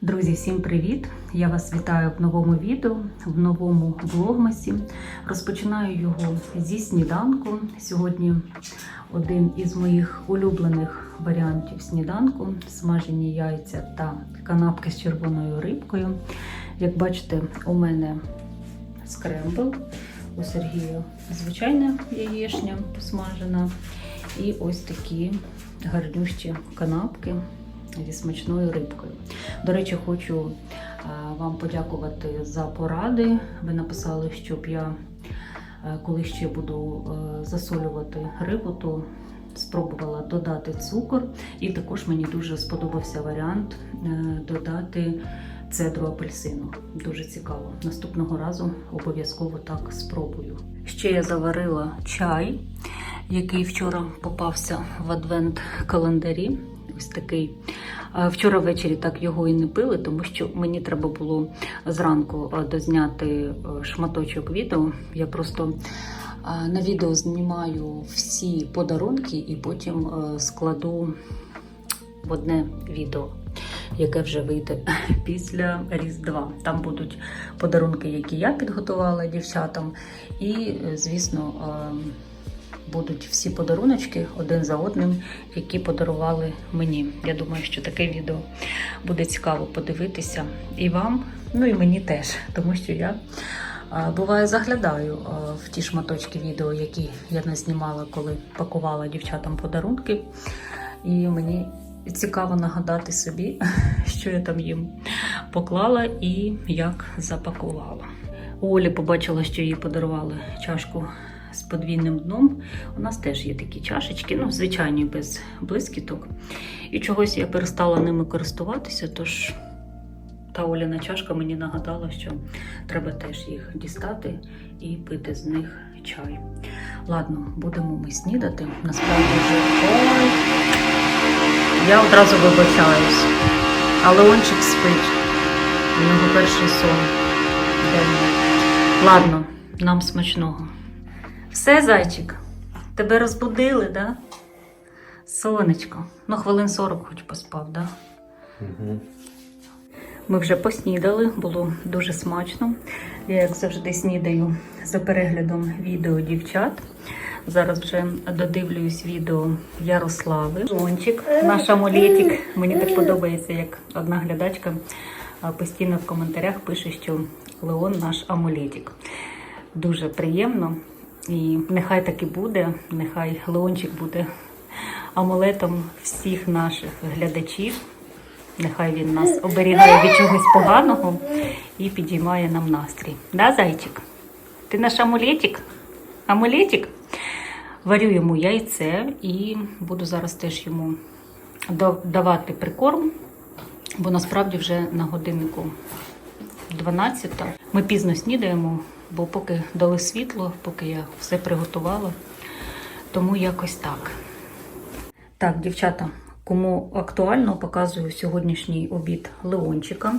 Друзі, всім привіт! Я вас вітаю в новому відео, в новому влогмасі. Розпочинаю його зі сніданку. Сьогодні один із моїх улюблених варіантів сніданку смажені яйця та канапки з червоною рибкою. Як бачите, у мене скрембл, у Сергія звичайна яєшня посмажена. І ось такі гарнющі канапки зі смачною рибкою. До речі, хочу вам подякувати за поради. Ви написали, щоб я, е, коли ще буду е, засолювати рибу, то спробувала додати цукор. І також мені дуже сподобався варіант е, додати цедру апельсину. Дуже цікаво. Наступного разу обов'язково так спробую. Ще я заварила чай, який вчора попався в адвент календарі. Ось такий. А Вчора ввечері так його і не пили, тому що мені треба було зранку дозняти е, шматочок відео. Я просто на відео знімаю всі подарунки і потім е, складу в одне відео, яке вже вийде після Різдва. Там будуть подарунки, які я підготувала дівчатам, і, е, звісно, е, будуть всі подаруночки один за одним, які подарували мені. Я думаю, що таке відео буде цікаво подивитися і вам, ну і мені теж, тому що я. Буває, заглядаю в ті шматочки відео, які я не знімала, коли пакувала дівчатам подарунки. І мені цікаво нагадати собі, що я там їм поклала і як запакувала. У Олі побачила, що їй подарували чашку з подвійним дном. У нас теж є такі чашечки, ну, звичайні, без блискіток. І чогось я перестала ними користуватися, тож та Оляна чашка мені нагадала, що треба теж їх дістати і пити з них чай. Ладно, будемо ми снідати. Насправді вже ой. Я одразу вибачаюсь. Але Ончик спить. У нього перший сон. Ладно, нам смачного. Все, зайчик, тебе розбудили, да? Сонечко. Ну, хвилин 40 хоч поспав, да? Угу. Ми вже поснідали, було дуже смачно. Я, як завжди, снідаю за переглядом відео дівчат. Зараз вже додивлююсь відео Ярослави. Лончик, наш амулетик. Мені так подобається, як одна глядачка постійно в коментарях пише, що Леон наш амулетик. Дуже приємно. І нехай так і буде, нехай Леончик буде амулетом всіх наших глядачів. Нехай він нас оберігає від чогось поганого і підіймає нам настрій. Да, зайчик? Ти наш амулетик? Амулетик? Варю йому яйце і буду зараз теж йому да- давати прикорм, бо насправді вже на годиннику 12. Ми пізно снідаємо, бо поки дали світло, поки я все приготувала. Тому якось так. Так, дівчата, кому актуально, показую сьогоднішній обід Леончика.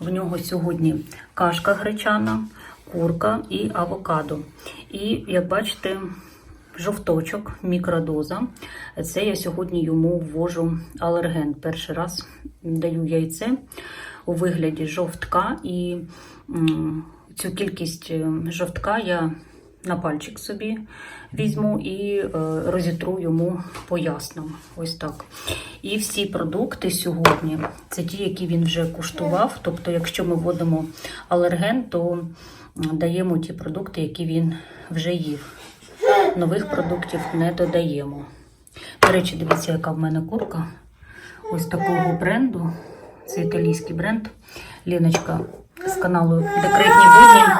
В нього сьогодні кашка гречана, курка і авокадо. І, як бачите, жовточок, мікродоза. Це я сьогодні йому ввожу алерген. Перший раз даю яйце у вигляді жовтка, і цю кількість е, жовтка я на пальчик собі візьму і е, розітру йому по яснам. Ось так. І всі продукти сьогодні це ті, які він вже куштував. Тобто, якщо ми вводимо алерген, то даємо ті продукти, які він вже їв. Нових продуктів не додаємо. До речі, дивіться, яка в мене курка. Ось такого бренду. Це італійський бренд. Ліночка з каналу Декретні будні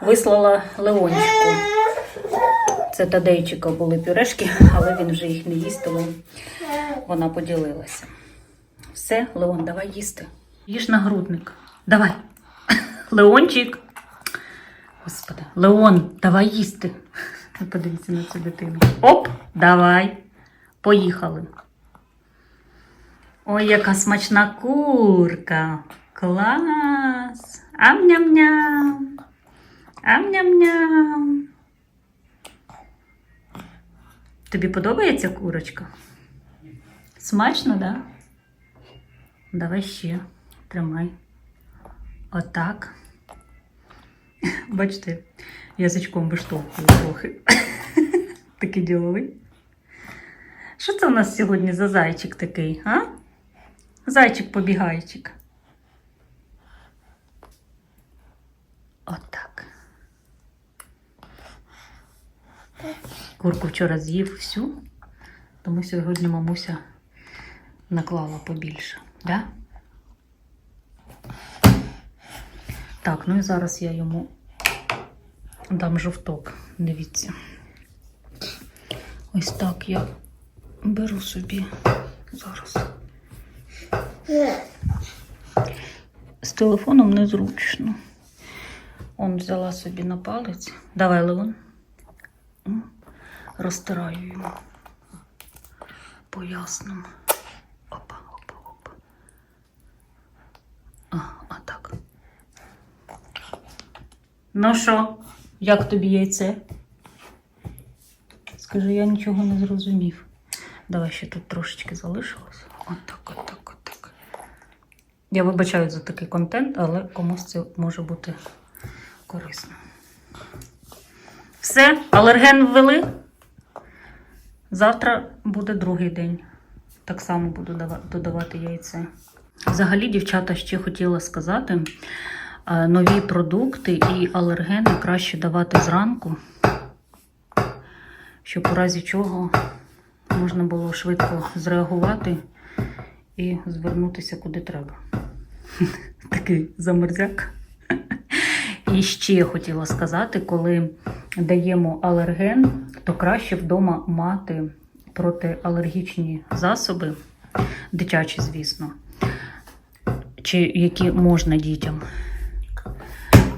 вислала Леончику. Це Тадейчика були пюрешки, але він вже їх не їсть, тому вона поділилася. Все, Леон, давай їсти. Їж нагрудник. Давай. Леончик. Господи, Леон, давай їсти. Подивіться на цю дитину. Оп, давай. Поїхали. Ой, яка смачна курка. Клас. Ам-ням-ням. Ам-ням-ням. Тобі подобається курочка? Смачно, да? Давай ще. Тримай. Отак. Бачите, язичком виштовхую трохи. Такий діловий. Що це у нас сьогодні за зайчик такий, а? Зайчик-побігайчик. Отак. Курку вчора з'їв всю, тому сьогодні мамуся наклала побільше. Да? Так, ну і зараз я йому дам жовток. Дивіться. Ось так я беру собі зараз. З телефоном незручно. Он взяла собі на палець. Давай, Леон. Розтираю йому по ясному. Опа, опа, опа. А, а так. Ну що, як тобі яйце? Скажи, я нічого не зрозумів. Давай ще тут трошечки залишилось. Отак, отак, отак. Я вибачаю за такий контент, але комусь це може бути корисно. Все, алерген ввели. Завтра буде другий день. Так само буду додавати яйце. Взагалі, дівчата, ще хотіла сказати, е, нові продукти і алергени краще давати зранку, щоб у разі чого можна було швидко зреагувати і звернутися куди треба. Такий замерзяк. І ще хотіла сказати, коли даємо алерген, то краще вдома мати протиалергічні засоби, дитячі, звісно, чи які можна дітям.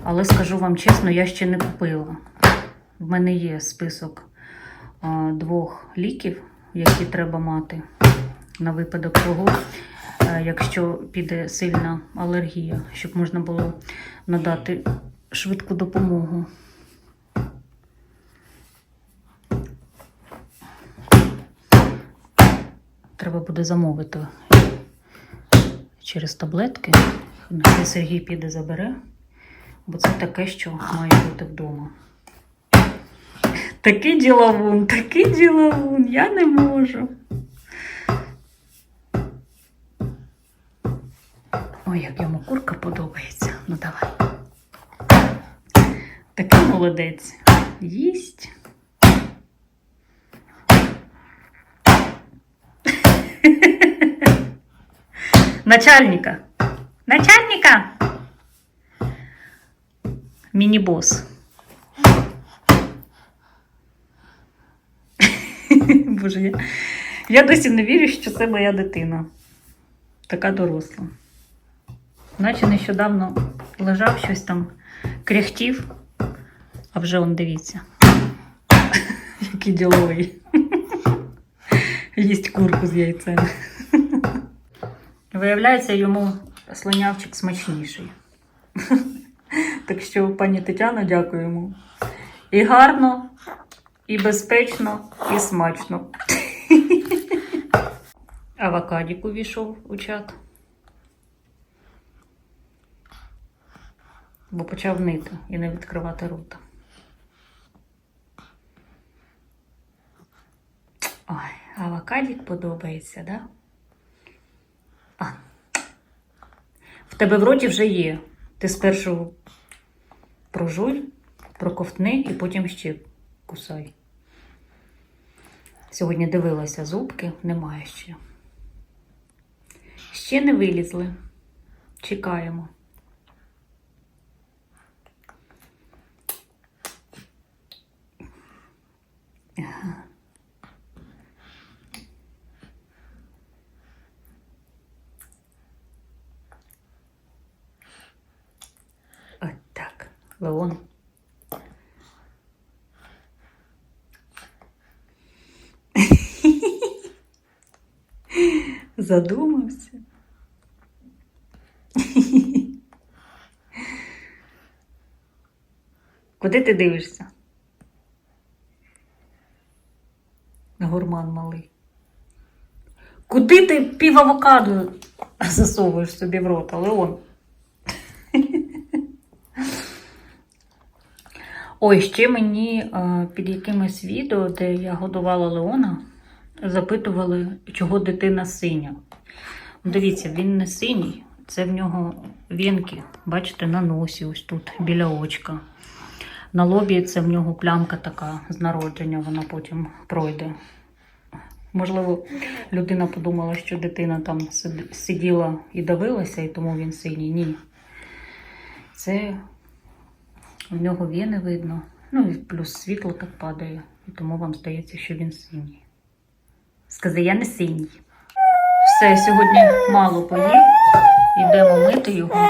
Але скажу вам чесно, я ще не купила. В мене є список двох ліків, які треба мати на випадок того, е, якщо піде сильна алергія, щоб можна було надати швидку допомогу. Треба буде замовити через таблетки. Нехай Сергій піде забере, бо це таке, що має бути вдома. Такий діловун, такий діловун, я не можу. Ой, як йому курка подобається. Ну давай. Такий молодець. Їсть. Начальника. Начальника. Міні-бос. Боже, я, я досі не вірю, що це моя дитина. Така доросла. Наче нещодавно лежав щось там, кряхтів, а вже он дивіться. Який діловий. Їсть курку з яйцем. Виявляється, йому слонявчик смачніший. Так що, пані Тетяно, дякуємо. І гарно, і безпечно, і смачно. Авокадік увійшов у чат. Бо почав нити і не відкривати рота. Ой, авокадік подобається, да? А. В тебе в роті вже є. Ти спершу прожуй, проковтни і потім ще кусай. Сьогодні дивилася зубки, немає ще. Ще не вилізли. Чекаємо. Ага. Леон. Задумався. Куди ти дивишся? Гурман малий. Куди ти пів авокадо засовуєш собі в рота, Леон. Ой, ще мені е, під якимось відео, де я годувала Леона, запитували, чого дитина синя. Дивіться, він не синій, це в нього вінки, бачите, на носі, ось тут, біля очка. На лобі це в нього плямка така з народження, вона потім пройде. Можливо, людина подумала, що дитина там сиділа і давилася, і тому він синій. Ні. Це в нього вени видно. Ну і плюс світло так падає, і тому вам здається, що він синій. Скази, я не синій. Все, сьогодні мало поїв. Йдемо мити його.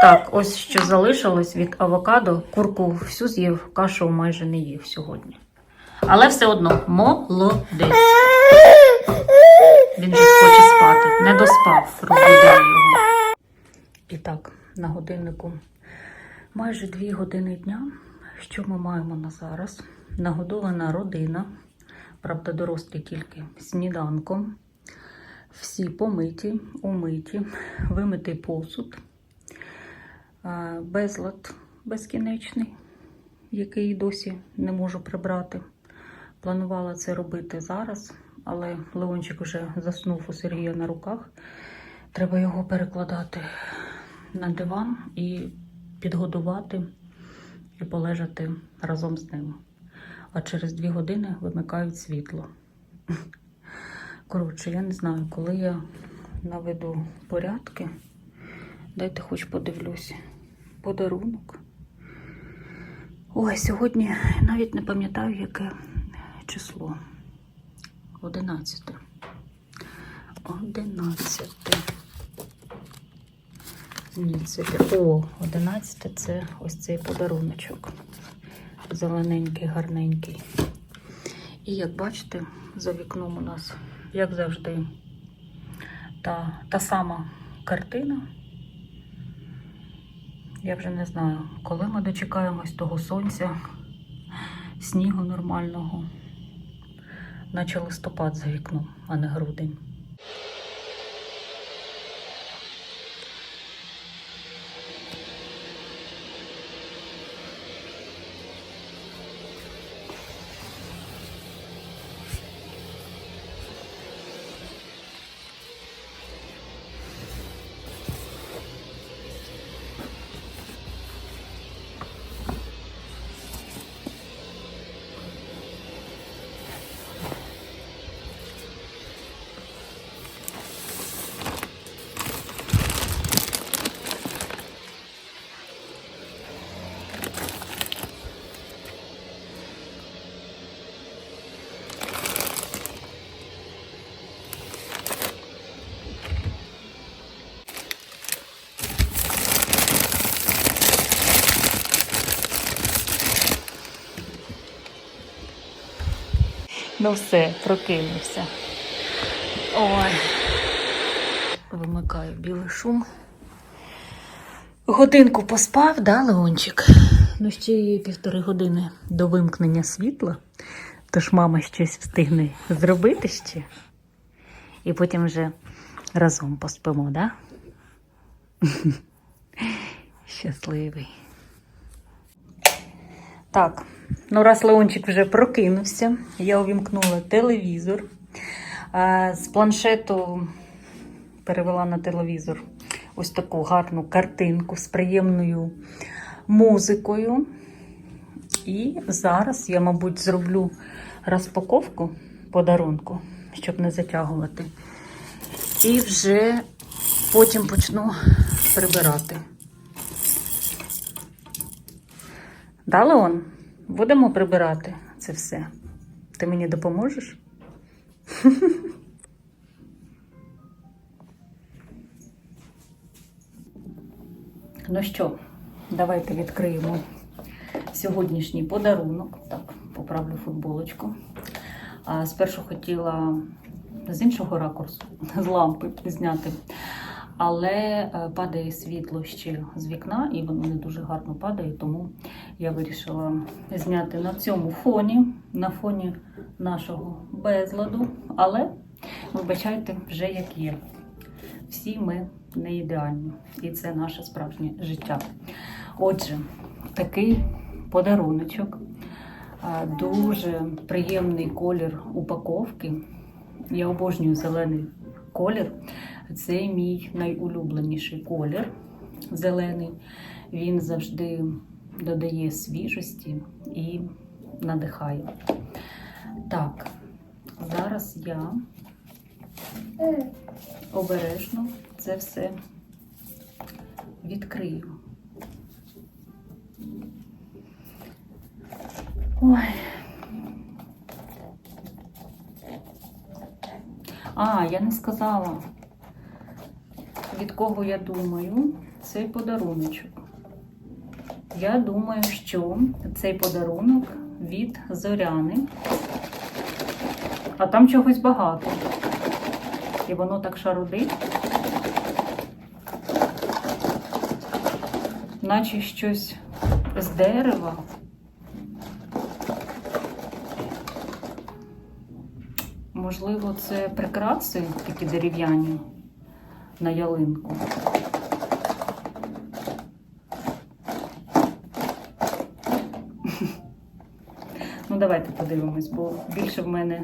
Так, ось що залишилось від авокадо. Курку всю з'їв, кашу майже не їв сьогодні. Але все одно молодець. Він же хоче спати. Не доспав, розбудив його. І так, на годиннику майже дві години дня. Що ми маємо на зараз? Нагодована родина, правда, дорослі тільки сніданком. Всі помиті, умиті, вимитий посуд, безлад безкінечний, який досі не можу прибрати. Планувала це робити зараз, але Леончик вже заснув у Сергія на руках. Треба його перекладати на диван і підгодувати і полежати разом з ним. А через дві години вимикають світло. Коротше, я не знаю, коли я наведу порядки. Дайте хоч подивлюсь. Подарунок. Ой, сьогодні навіть не пам'ятаю, яке число. 11. 11. О, одинадцяте це ось цей подаруночок. Зелененький, гарненький. І як бачите, за вікном у нас, як завжди, та, та сама картина. Я вже не знаю, коли ми дочекаємось того сонця, снігу нормального. Наче листопад за вікном, а не грудень. Ну все, прокинувся. Ой. Вимикаю білий шум. Годинку поспав, да, Леончик? Ну, ще є півтори години до вимкнення світла. Тож мама щось встигне зробити ще. І потім вже разом поспимо, да? Щасливий. Так, ну раз Леончик вже прокинувся, я увімкнула телевізор. З планшету перевела на телевізор ось таку гарну картинку з приємною музикою. І зараз я, мабуть, зроблю розпаковку подарунку, щоб не затягувати. І вже потім почну прибирати. Да, Леон? Будемо прибирати це все. Ти мені допоможеш? Ну що, давайте відкриємо сьогоднішній подарунок. Так, поправлю футболочку. А спершу хотіла з іншого ракурсу, з лампи зняти. Але е, падає світло ще з вікна, і воно не дуже гарно падає, тому я вирішила зняти на цьому фоні, на фоні нашого безладу. Але, вибачайте, вже як є. всі ми не ідеальні, і це наше справжнє життя. Отже, такий подаруночок, дуже приємний колір упаковки. Я обожнюю зелений колір. Це мій найулюбленіший колір зелений. Він завжди додає свіжості і надихає. Так, зараз я обережно це все відкрию. Ой. А, я не сказала, від кого я думаю цей подаруночок. Я думаю, що цей подарунок від Зоряни. А там чогось багато. І воно так шарудить. Наче щось з дерева. Можливо, це прикраси такі дерев'яні на ялинку. Ну, давайте подивимось, бо більше в мене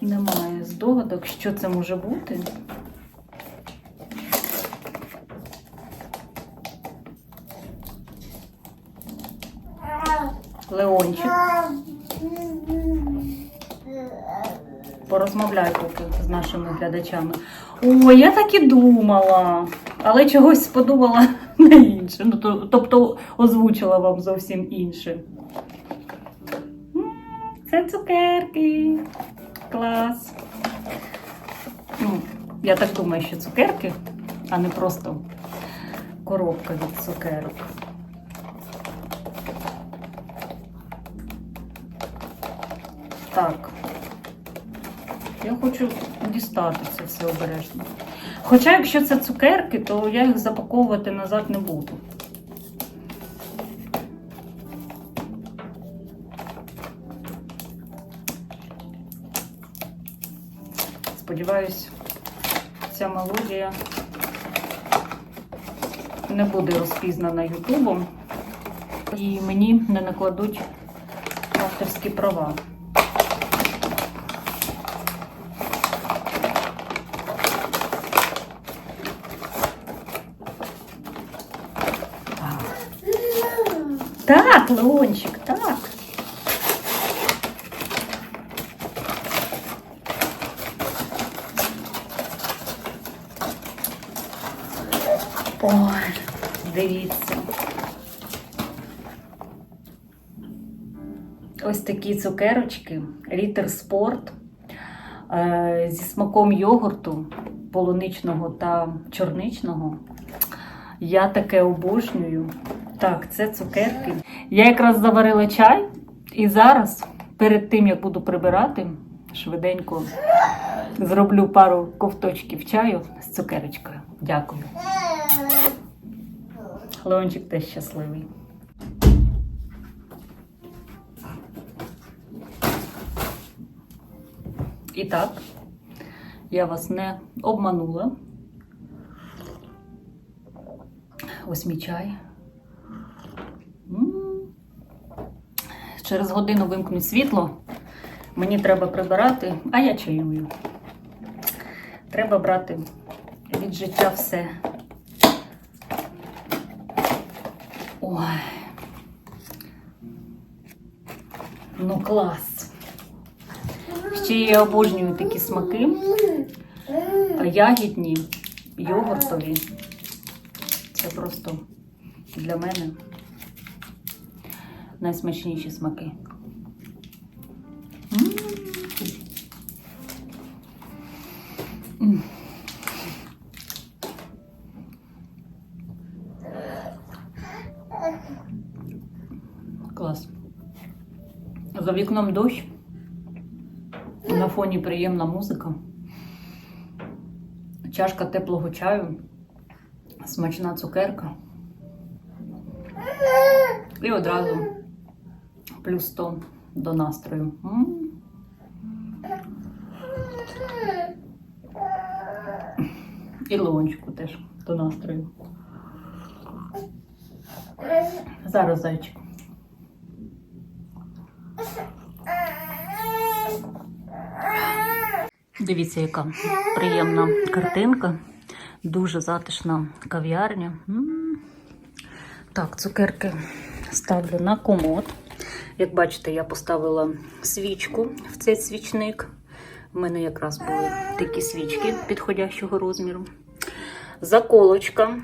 немає здогадок, що це може бути. Леончик. Порозмовляй поки з нашими глядачами. О, я так і думала, але чогось сподумала на інше. Ну, тобто озвучила вам зовсім інше. Це цукерки. Клас. Ну, я так думаю, що цукерки, а не просто коробка від цукерок. Так. Я хочу дістати це все обережно. Хоча, якщо це цукерки, то я їх запаковувати назад не буду. Сподіваюсь, ця мелодія не буде розпізнана Ютубом і мені не накладуть авторські права. Так, так. Ой, дивіться. Ось такі цукерочки, літер спорт е, зі смаком йогурту полуничного та чорничного. Я таке обожнюю. Так, це цукерки. Я якраз заварила чай, і зараз, перед тим як буду прибирати, швиденько зроблю пару ковточків чаю з цукерочкою. Дякую. Леончик теж щасливий. І так, я вас не обманула. Ось мій чай. М. Через годину вимкнуть світло. Мені треба прибирати, а я чаюю. Треба брати від життя все. Ой. Ну, клас. Ще я обожнюю такі смаки. Ягідні, йогуртові. Це просто для мене найсмачніші смаки. Клас. За вікном дощ. На фоні приємна музика. Чашка теплого чаю, смачна цукерка. І одразу плюс 100 до настрою. М. І лончику теж до настрою. Зараз зайчик. Дивіться, яка приємна картинка. Дуже затишна кав'ярня. Так, цукерки ставлю на комод. Як бачите, я поставила свічку в цей свічник. У мене якраз були такі свічки підходящого розміру. Заколочка.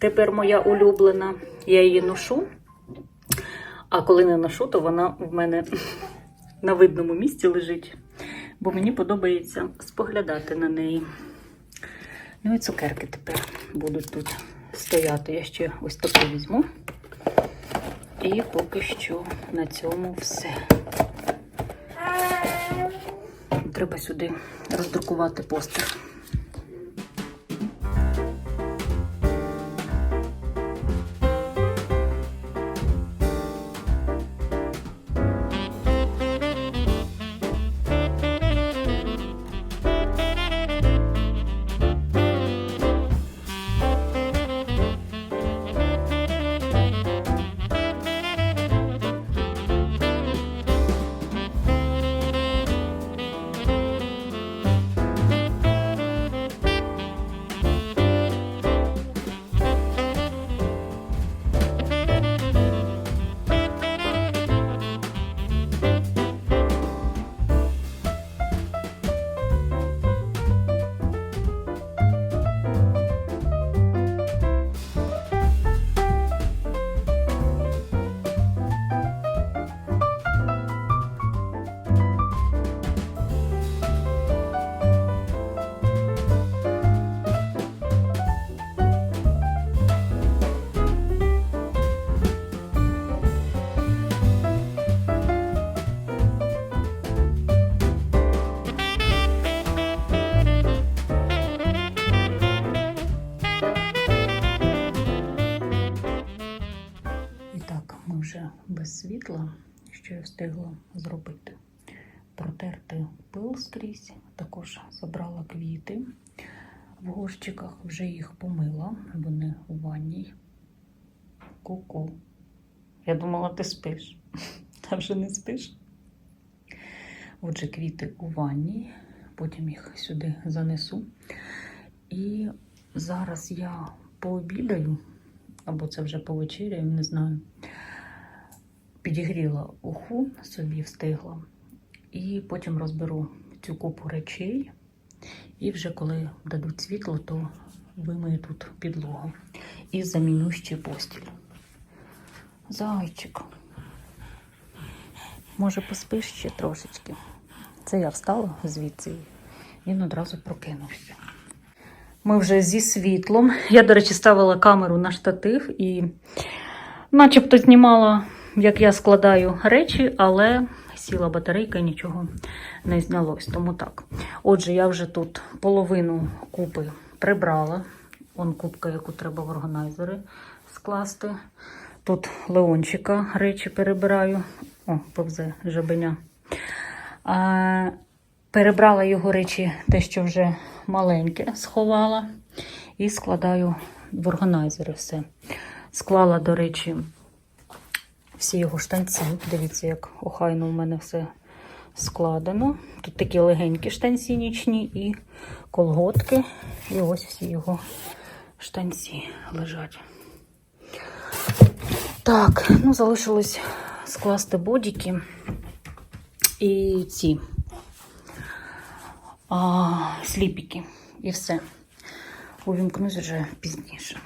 Тепер моя улюблена. Я її ношу. А коли не ношу, то вона в мене на видному місці лежить. Бо мені подобається споглядати на неї. Ну і цукерки тепер будуть тут стояти. Я ще ось таку візьму. І поки що на цьому все. Треба сюди роздрукувати постер. Скрізь, також забрала квіти в горщиках, вже їх помила, вони у ванній. Ку-ку. Я думала, ти спиш. Та вже не спиш. Отже, квіти у ванні, потім їх сюди занесу. І зараз я пообідаю, або це вже повечеряю, не знаю. Підігріла уху, собі встигла. І потім розберу цю купу речей. І вже коли дадуть світло, то вимию тут підлогу. І заміню ще постіль. Зайчик. Може, поспиш ще трошечки. Це я встала звідси. Він одразу прокинувся. Ми вже зі світлом. Я, до речі, ставила камеру на штатив і начебто знімала, як я складаю речі, але сіла батарейка і нічого не знялось. Тому так. Отже, я вже тут половину купи прибрала. Вон купка, яку треба в органайзери скласти. Тут Леончика речі перебираю. О, повзе жабеня. А, перебрала його речі, те, що вже маленьке, сховала. І складаю в органайзери все. Склала, до речі, всі його штанці. Дивіться, як охайно в мене все складено. Тут такі легенькі штанці нічні і колготки. І ось всі його штанці лежать. Так, ну залишилось скласти бодіки і ці а, сліпіки. І все. Увімкнусь вже пізніше.